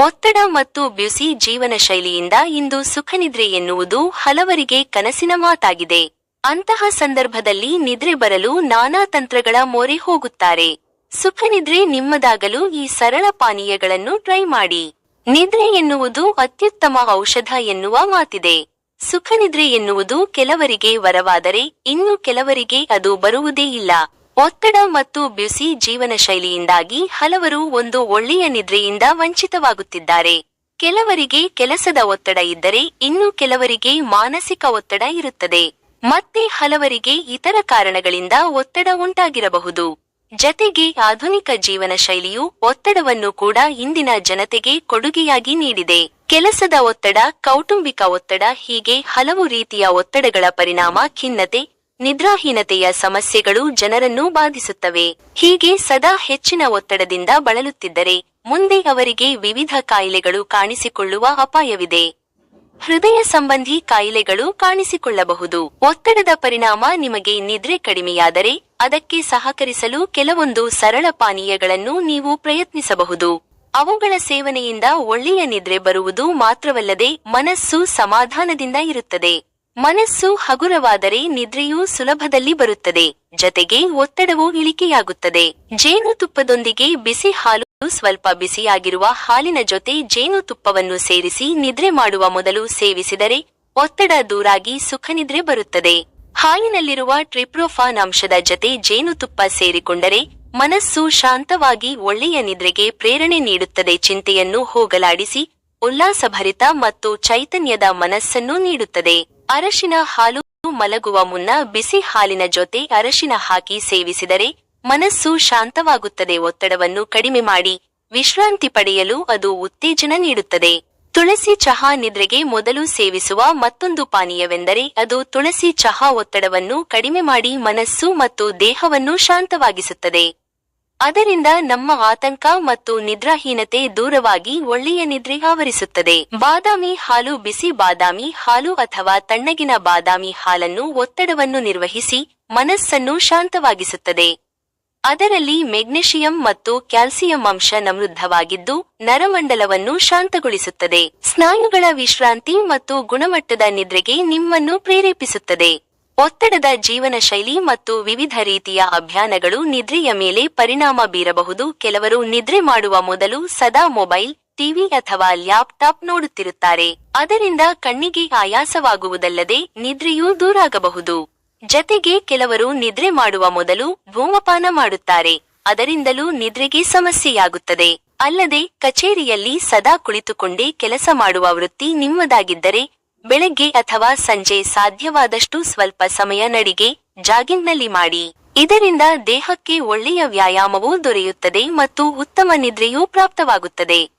ಒತ್ತಡ ಮತ್ತು ಬ್ಯುಸಿ ಜೀವನ ಶೈಲಿಯಿಂದ ಇಂದು ಸುಖನಿದ್ರೆ ಎನ್ನುವುದು ಹಲವರಿಗೆ ಕನಸಿನ ಮಾತಾಗಿದೆ. ಅಂತಹ ಸಂದರ್ಭದಲ್ಲಿ ನಿದ್ರೆ ಬರಲು ನಾನಾ ತಂತ್ರಗಳ ಮೊರೆ ಹೋಗುತ್ತಾರೆ. ಸುಖನಿದ್ರೆ ನಿಮ್ಮದಾಗಲು ಈ ಸರಳ ಪಾನೀಯಗಳನ್ನು ಟ್ರೈ ಮಾಡಿ. ನಿದ್ರೆ ಎನ್ನುವುದು ಅತ್ಯುತ್ತಮ ಔಷಧ ಎನ್ನುವ ಮಾತಿದೆ. ಸುಖನಿದ್ರೆ ಎನ್ನುವುದು ಕೆಲವರಿಗೆ ವರವಾದರೆ ಇನ್ನು ಕೆಲವರಿಗೆ ಅದು ಬರುವುದೇ ಇಲ್ಲ. ಒತ್ತಡ ಮತ್ತು ಬ್ಯುಸಿ ಜೀವನ ಶೈಲಿಯಿಂದಾಗಿ ಹಲವರು ಒಂದು ಒಳ್ಳೆಯ ನಿದ್ರೆಯಿಂದ ವಂಚಿತವಾಗುತ್ತಿದ್ದಾರೆ. ಕೆಲವರಿಗೆ ಕೆಲಸದ ಒತ್ತಡ ಇದ್ದರೆ ಇನ್ನು ಕೆಲವರಿಗೆ ಮಾನಸಿಕ ಒತ್ತಡ ಇರುತ್ತದೆ. ಮತ್ತೆ ಹಲವರಿಗೆ ಇತರ ಕಾರಣಗಳಿಂದ ಒತ್ತಡ ಉಂಟಾಗಿರಬಹುದು. ಜತೆಗೆ ಆಧುನಿಕ ಜೀವನ ಶೈಲಿಯು ಒತ್ತಡವನ್ನು ಕೂಡ ಇಂದಿನ ಜನತೆಗೆ ಕೊಡುಗೆಯಾಗಿ ನೀಡಿದೆ. ಕೆಲಸದ ಒತ್ತಡ, ಕೌಟುಂಬಿಕ ಒತ್ತಡ ಹೀಗೆ ಹಲವು ರೀತಿಯ ಒತ್ತಡಗಳ ಪರಿಣಾಮ ಖಿನ್ನತೆ ನಿದ್ರಾಹೀನತೆಯ ಸಮಸ್ಯೆಗಳು ಜನರನ್ನು ಬಾಧಿಸುತ್ತವೆ. ಹೀಗೆ ಸದಾ ಹೆಚ್ಚಿನ ಒತ್ತಡದಿಂದ ಬಳಲುತ್ತಿದ್ದರೆ ಮುಂದೆ ಅವರಿಗೆ ವಿವಿಧ ಕಾಯಿಲೆಗಳು ಕಾಣಿಸಿಕೊಳ್ಳುವ ಅಪಾಯವಿದೆ. ಹೃದಯ ಸಂಬಂಧಿ ಕಾಯಿಲೆಗಳು ಕಾಣಿಸಿಕೊಳ್ಳಬಹುದು. ಒತ್ತಡದ ಪರಿಣಾಮ ನಿಮಗೆ ನಿದ್ರೆ ಕಡಿಮೆಯಾದರೆ ಅದಕ್ಕೆ ಸಹಕರಿಸಲು ಕೆಲವೊಂದು ಸರಳ ಪಾನೀಯಗಳನ್ನು ನೀವು ಪ್ರಯತ್ನಿಸಬಹುದು. ಅವುಗಳ ಸೇವನೆಯಿಂದ ಒಳ್ಳೆಯ ನಿದ್ರೆ ಬರುವುದು ಮಾತ್ರವಲ್ಲದೆ ಮನಸ್ಸು ಸಮಾಧಾನದಿಂದ ಇರುತ್ತದೆ. ಮನಸ್ಸು ಹಗುರವಾದರೆ ನಿದ್ರೆಯೂ ಸುಲಭದಲ್ಲಿ ಬರುತ್ತದೆ. ಜತೆಗೆ ಒತ್ತಡವೂ ಇಳಿಕೆಯಾಗುತ್ತದೆ. ಜೇನುತುಪ್ಪದೊಂದಿಗೆ ಬಿಸಿ ಹಾಲು ಸ್ವಲ್ಪ ಬಿಸಿಯಾಗಿರುವ ಹಾಲಿನ ಜೊತೆ ಜೇನುತುಪ್ಪವನ್ನು ಸೇರಿಸಿ ನಿದ್ರೆ ಮಾಡುವ ಮೊದಲು ಸೇವಿಸಿದರೆ ಒತ್ತಡ ದೂರಾಗಿ ಸುಖನಿದ್ರೆ ಬರುತ್ತದೆ. ಹಾಲಿನಲ್ಲಿರುವ ಟ್ರಿಪ್ರೋಫಾನ್ ಅಂಶದ ಜತೆ ಜೇನುತುಪ್ಪ ಸೇರಿಕೊಂಡರೆ ಮನಸ್ಸು ಶಾಂತವಾಗಿ ಒಳ್ಳೆಯ ನಿದ್ರೆಗೆ ಪ್ರೇರಣೆ ನೀಡುತ್ತದೆ ಚಿಂತೆಯನ್ನು ಹೋಗಲಾಡಿಸಿ, ಉಲ್ಲಾಸಭರಿತ ಮತ್ತು ಚೈತನ್ಯದ ಮನಸ್ಸನ್ನು ನೀಡುತ್ತದೆ. ಅರಶಿನ ಹಾಲು ಮಲಗುವ ಮುನ್ನ ಬಿಸಿ ಹಾಲಿನ ಜೊತೆ ಅರಶಿನ ಹಾಕಿ ಸೇವಿಸಿದರೆ ಮನಸ್ಸು ಶಾಂತವಾಗುತ್ತದೆ. ಒತ್ತಡವನ್ನು ಕಡಿಮೆ ಮಾಡಿ ವಿಶ್ರಾಂತಿ ಪಡೆಯಲು ಅದು ಉತ್ತೇಜನ ನೀಡುತ್ತದೆ. ತುಳಸಿ ಚಹಾ ನಿದ್ರೆಗೆ ಮೊದಲು ಸೇವಿಸುವ ಮತ್ತೊಂದು ಪಾನೀಯವೆಂದರೆ ಅದು ತುಳಸಿ ಚಹಾ ಒತ್ತಡವನ್ನು ಕಡಿಮೆ ಮಾಡಿ ಮನಸ್ಸು ಮತ್ತು ದೇಹವನ್ನು ಶಾಂತವಾಗಿಸುತ್ತದೆ. ಅದರಿಂದ ನಮ್ಮ ಆತಂಕ ಮತ್ತು ನಿದ್ರಾಹೀನತೆ ದೂರವಾಗಿ ಒಳ್ಳೆಯ ನಿದ್ರೆ ಆವರಿಸುತ್ತದೆ. ಬಾದಾಮಿ ಹಾಲು ಬಿಸಿ ಬಾದಾಮಿ ಹಾಲು ಅಥವಾ ತಣ್ಣಗಿನ ಬಾದಾಮಿ ಹಾಲನ್ನು ಒತ್ತಡವನ್ನು ನಿರ್ವಹಿಸಿ ಮನಸ್ಸನ್ನು ಶಾಂತವಾಗಿಸುತ್ತದೆ. ಅದರಲ್ಲಿ ಮೆಗ್ನೆಷಿಯಂ ಮತ್ತು ಕ್ಯಾಲ್ಸಿಯಂ ಅಂಶ ಸಮೃದ್ಧವಾಗಿದ್ದು ನರಮಂಡಲವನ್ನು ಶಾಂತಗೊಳಿಸುತ್ತದೆ. ಸ್ನಾಯುಗಳ ವಿಶ್ರಾಂತಿ ಮತ್ತು ಗುಣಮಟ್ಟದ ನಿದ್ರೆಗೆ ನಿಮ್ಮನ್ನು ಪ್ರೇರೇಪಿಸುತ್ತದೆ. ಒತ್ತಡದ ಜೀವನ ಶೈಲಿ ಮತ್ತು ವಿವಿಧ ರೀತಿಯ ಅಭಿಯಾನಗಳು ನಿದ್ರೆಯ ಮೇಲೆ ಪರಿಣಾಮ ಬೀರಬಹುದು. ಕೆಲವರು ನಿದ್ರೆ ಮಾಡುವ ಮೊದಲು ಸದಾ ಮೊಬೈಲ್, ಟಿವಿ ಅಥವಾ ಲ್ಯಾಪ್ಟಾಪ್ ನೋಡುತ್ತಿರುತ್ತಾರೆ. ಅದರಿಂದ ಕಣ್ಣಿಗೆ ಆಯಾಸವಾಗುವುದಲ್ಲದೆ ನಿದ್ರೆಯೂ ದೂರಾಗಬಹುದು. ಜತೆಗೆ ಕೆಲವರು ನಿದ್ರೆ ಮಾಡುವ ಮೊದಲು ಧೂಮಪಾನ ಮಾಡುತ್ತಾರೆ. ಅದರಿಂದಲೂ ನಿದ್ರೆಗೆ ಸಮಸ್ಯೆಯಾಗುತ್ತದೆ. ಅಲ್ಲದೆ ಕಚೇರಿಯಲ್ಲಿ ಸದಾ ಕುಳಿತುಕೊಂಡೇ ಕೆಲಸ ಮಾಡುವ ವೃತ್ತಿ ನಿಮ್ಮದಾಗಿದ್ದರೆ ಬೆಳಗ್ಗೆ ಅಥವಾ ಸಂಜೆ ಸಾಧ್ಯವಾದಷ್ಟು ಸ್ವಲ್ಪ ಸಮಯ ನಡಿಗೆ ಜಾಗಿಂಗ್ನಲ್ಲಿ ಮಾಡಿ. ಇದರಿಂದ ದೇಹಕ್ಕೆ ಒಳ್ಳೆಯ ವ್ಯಾಯಾಮವೂ ದೊರೆಯುತ್ತದೆ ಮತ್ತು ಉತ್ತಮ ನಿದ್ರೆಯೂ ಪ್ರಾಪ್ತವಾಗುತ್ತದೆ.